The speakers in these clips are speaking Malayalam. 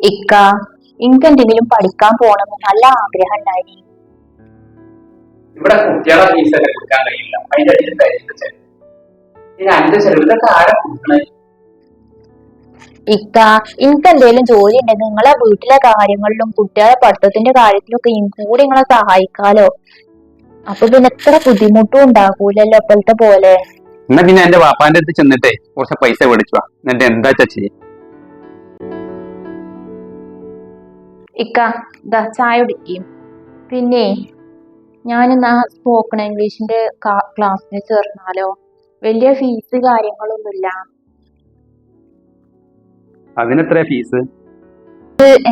ഇക്ക എനിക്ക് എന്തെങ്കിലും പഠിക്കാൻ പോകണമെന്ന് നല്ല ആഗ്രഹം ഉണ്ടായി ഇവിടെ കുട്ടികളെ ഫീസ് ഒക്കെ കൊടുക്കാൻ കഴിയില്ല. അതിന്റെ അടിയിൽ തരുന്ന ചെലവ്. ഇനി അഞ്ച് ചെലവ് ഇതൊക്കെ ആരാ കൊടുക്കണേ? ഇക്ക എനിക്ക് എന്തെങ്കിലും ജോലി ഉണ്ടെങ്കിൽ നിങ്ങളെ വീട്ടിലെ കാര്യങ്ങളിലും കുട്ടികളെ പഠിത്തത്തിന്റെ കാര്യത്തിലൊക്കെ കൂടി നിങ്ങളെ സഹായിക്കാലോ. അപ്പൊ പിന്നെ എത്ര ബുദ്ധിമുട്ടും ഉണ്ടാകൂലല്ലോ ഇപ്പോഴത്തെ പോലെ. എന്നാ പിന്നെ എന്റെ വാപ്പാന്റെ അടുത്ത് ചെന്നിട്ടേ കുറച്ച് പൈസ മേടിച്ചു എന്നിട്ട് എന്താ ചെയ്യും? ഇക്ക ദ ചായ കുടിക്കും. പിന്നെ ഞാനിന്ന് ആ സ്പോക്കൺ ഇംഗ്ലീഷിന്റെ ക്ലാസ്സിന് ചേർന്നാലോ? വലിയ ഫീസ് കാര്യങ്ങളൊന്നുമില്ല. അതിനെത്ര ഫീസ്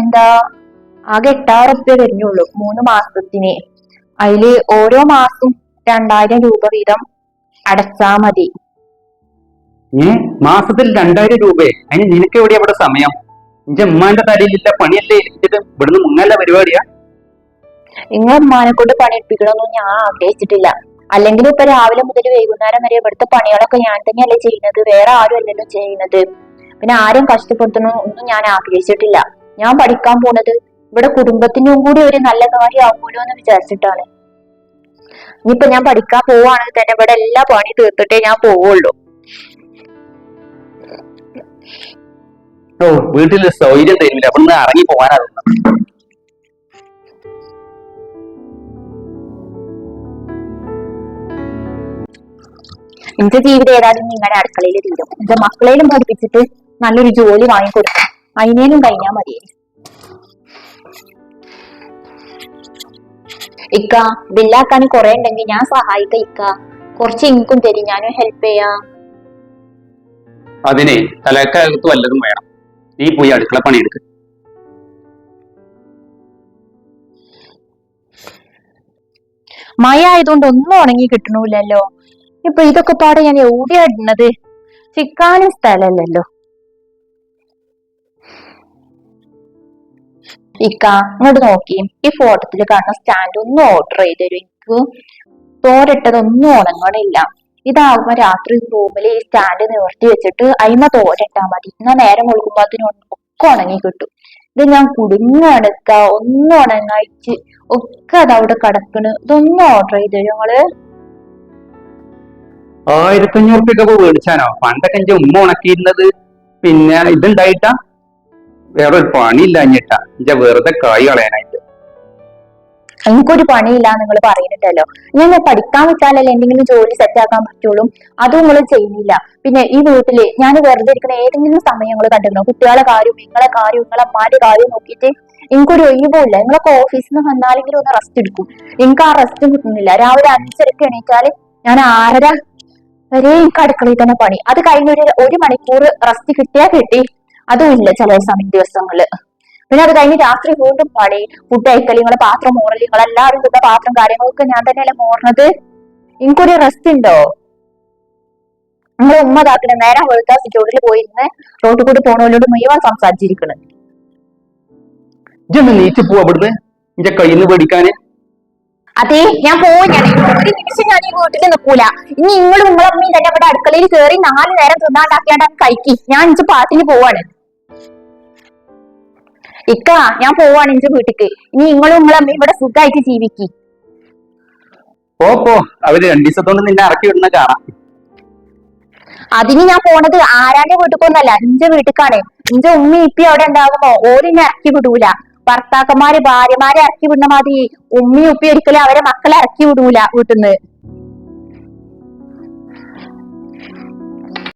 എന്താ ആകെ എട്ടായിരം റുപ്യ വരുന്നുള്ളൂ മൂന്ന് മാസത്തിന്. അതിൽ ഓരോ മാസം രണ്ടായിരം രൂപ വീതം അടച്ചാ മതി. മാസത്തിൽ രണ്ടായിരം രൂപ? അതിന് നിനക്ക് എവിടെ അവിടെ സമയം? എന്റെ ഉമ്മാന്റെ തലയിലില്ല പണിയല്ലേ ഇരിച്ചിട്ട് ഇവിടുന്ന് മുങ്ങല്ല പരിപാടിയാ? നിങ്ങൾ ഉമ്മാനെ കൊണ്ട് പണിയെടുപ്പിക്കണമെന്നും ഞാൻ ആഗ്രഹിച്ചിട്ടില്ല. അല്ലെങ്കിൽ ഇപ്പൊ രാവിലെ മുതൽ വൈകുന്നേരം വരെ ഇവിടുത്തെ പണികളൊക്കെ ഞാൻ തന്നെയല്ലേ ചെയ്യുന്നത്. വേറെ ആരും അല്ലല്ലോ ചെയ്യുന്നത്. പിന്നെ ആരും കഷ്ടപ്പെടുത്തണോ ഒന്നും ഞാൻ ആഗ്രഹിച്ചിട്ടില്ല. ഞാൻ പഠിക്കാൻ പോണത് ഇവിടെ കുടുംബത്തിനും കൂടി ഒരു നല്ല കാര്യമാകുമല്ലോ എന്ന് വിചാരിച്ചിട്ടാണ്. ഇനിയിപ്പൊ ഞാൻ പഠിക്കാൻ പോവാണെങ്കിൽ തന്നെ ഇവിടെ എല്ലാ പണി തീർത്തിട്ടേ ഞാൻ പോവുള്ളൂ. ഓ വീട്ടിൽ സൗകര്യം തരുന്നില്ല. അവിടുന്ന് ഇറങ്ങി പോകാനാ തോന്നുന്നത് എന്റെ ജീവിതം ഏതായാലും നിങ്ങളുടെ അടുക്കളയിൽ തീരും. എന്റെ മക്കളേലും പഠിപ്പിച്ചിട്ട് നല്ലൊരു ജോലി വാങ്ങിക്കൊടുക്കും. അതിനേലും കഴിഞ്ഞാൽ മതി. ഇക്ക ബില്ലാക്കാൻ കുറെ ഉണ്ടെങ്കിൽ ഞാൻ സഹായിക്കാം ഇക്ക. കുറച്ച് ഇങ്ങും തരും. ഞാനും ഹെൽപ്പ് ചെയ്യാം. അതിനെ തലക്കകത്ത് വല്ലതും വേണം. നീ പോയി അടുക്കള പണിയെടുക്ക മഴ ആയതുകൊണ്ട് ഒന്നും ഉണങ്ങി കിട്ടണില്ലല്ലോ. ഇപ്പൊ ഇതൊക്കെ പാടെ ഞാൻ എവിടെയാ ഇടുന്നത്. ചിക്കാനും സ്ഥലമല്ലല്ലോ. ഇക്ക ഇങ്ങോട്ട് നോക്കി. ഈ ഫോട്ടോത്തിൽ കാണുന്ന സ്റ്റാൻഡ് ഒന്നും ഓർഡർ ചെയ്തു തരും എനിക്ക് തോരട്ടതൊന്നും ഉണങ്ങണില്ല. ഇതാവുമ്പോ രാത്രി റൂമിൽ ഈ സ്റ്റാൻഡ് നിവർത്തി വെച്ചിട്ട് അയിമ തോരട്ടാ മതി. എന്നാ നേരം ഒഴുകുമ്പോ ഒക്കെ ഉണങ്ങി കിട്ടും. ഇത് ഞാൻ കുടുങ്ങണക്ക ഒന്ന് ഉണങ്ങായിട്ട് ഒക്കെ അതവിടെ കിടക്കണ്. ഇതൊന്നും ഓർഡർ ചെയ്ത് ഞങ്ങൾ? ആയിരത്തഞ്ഞൂറ് റുപ്യൊക്കെ മേടിച്ചാനോ? പണ്ടൊക്കെ എന്റെ ഉമ്മ ഉണക്കിയിരുന്നത്. പിന്നെ ഇതുണ്ടായിട്ടാ വേറെ ഒരു പണിയില്ല അഞ്ഞിട്ടാ എന്റെ വെറുതെ കായ് കളയാനായിട്ട്. എനിക്കൊരു പണിയില്ല നിങ്ങൾ പറയുന്നുണ്ടല്ലോ. ഞാൻ പഠിക്കാൻ വിട്ടാലല്ലേ എന്തെങ്കിലും ജോലി സെറ്റ് ആക്കാൻ പറ്റുള്ളൂ? അതും നിങ്ങൾ ചെയ്യുന്നില്ല. പിന്നെ ഈ വീട്ടിൽ ഞാൻ വെറുതെ ഇരിക്കുന്ന ഏതെങ്കിലും സമയം നിങ്ങൾ കണ്ടിരുന്നു? കുട്ടികളെ കാര്യം നിങ്ങളെ കാര്യം നിങ്ങളെ അമ്മാരുടെ കാര്യം നോക്കിയിട്ട് എനിക്കൊരു ഒഴിവുമില്ല നിങ്ങളൊക്കെ ഓഫീസിൽ നിന്ന് വന്നാലെങ്കിലും ഒന്ന് റെസ്റ്റ് എടുക്കും. എനിക്ക് ആ റെസ്റ്റ് കിട്ടുന്നില്ല. രാവിലെ അഞ്ചരക്ക് എണീറ്റാൽ ഞാൻ ആറര വരെ എനിക്ക് അടുക്കളയിൽ തന്നെ പണി. അത് കഴിഞ്ഞ ഒരു ഒരു മണിക്കൂർ റെസ്റ്റ് കിട്ടിയാ കിട്ടി. അതും ഇല്ല ചില സമയം ദിവസങ്ങളിൽ. പിന്നെ അത് കഴിഞ്ഞ് രാത്രി വീണ്ടും പാടി. ഫുഡ് നിങ്ങളെ പാത്രം മോറൽ എല്ലാവരും തിന്ന പാത്രം കാര്യങ്ങളൊക്കെ ഞാൻ തന്നെയല്ലേ മോറണത്? എനിക്കൊരു റെസ്റ്റ് ഉണ്ടോ? നിങ്ങളെ ഉമ്മ താത്തിന് നേരം വെളുത്ത സിറ്റോട്ടിൽ പോയിരുന്ന് റോട്ടിൽ കൂടി പോണവരോട് മുഴുവൻ സംസാരിച്ചിരിക്കണ്. ഇജൊന്ന് നീറ്റ് പോവാ ഇവിടുന്ന്? എന്റെ കയ്യിൽ നിന്ന് പേടിക്കാന്? അതെ ഞാൻ പോവും ഞാൻ ഒരു നിമിഷം ഞാൻ ഈ വീട്ടിൽ നിൽക്കൂല ഇനി നിങ്ങളും നിങ്ങളെ അമ്മയും തന്നെ ഇവിടെ അടുക്കളയിൽ കയറി നാല് നേരം തിന്നാണ്ടാക്കിയാണ്ട് കഴിക്കി. ഞാൻ ഇച്ച് പാട്ടിന് പോവാണ്. ഇക്ക ഞാൻ പോവാണ് എന്റെ വീട്ടിക്ക്. ഇനി നിങ്ങളും നിങ്ങളും ഇവിടെ സുഖമായിട്ട് ജീവിക്കി. പോ പോ. അവർ രണ്ടു ദിവസത്തോണ്ട് നിന്നെ ഇറക്കി വിടുന്ന കാണാം. അതിന് ഞാൻ പോണത് ആരാന്റെ വീട്ടിക്കൊന്നല്ല എന്റെ വീട്ടിക്കാണ്. എന്റെ ഉമ്മി ഇപ്പി അവിടെ ഉണ്ടാകുമ്പോ ഓരിനെ ഇറക്കി വിടൂല. ഭർത്താക്കന്മാര് ഭാര്യമാരെ ഇറക്കി വിടുന്ന മാതിരി ഉമ്മി ഉപ്പി ഒരിക്കലും അവരെ മക്കളെ ഇറക്കി വിടൂല വീട്ടിന്ന്.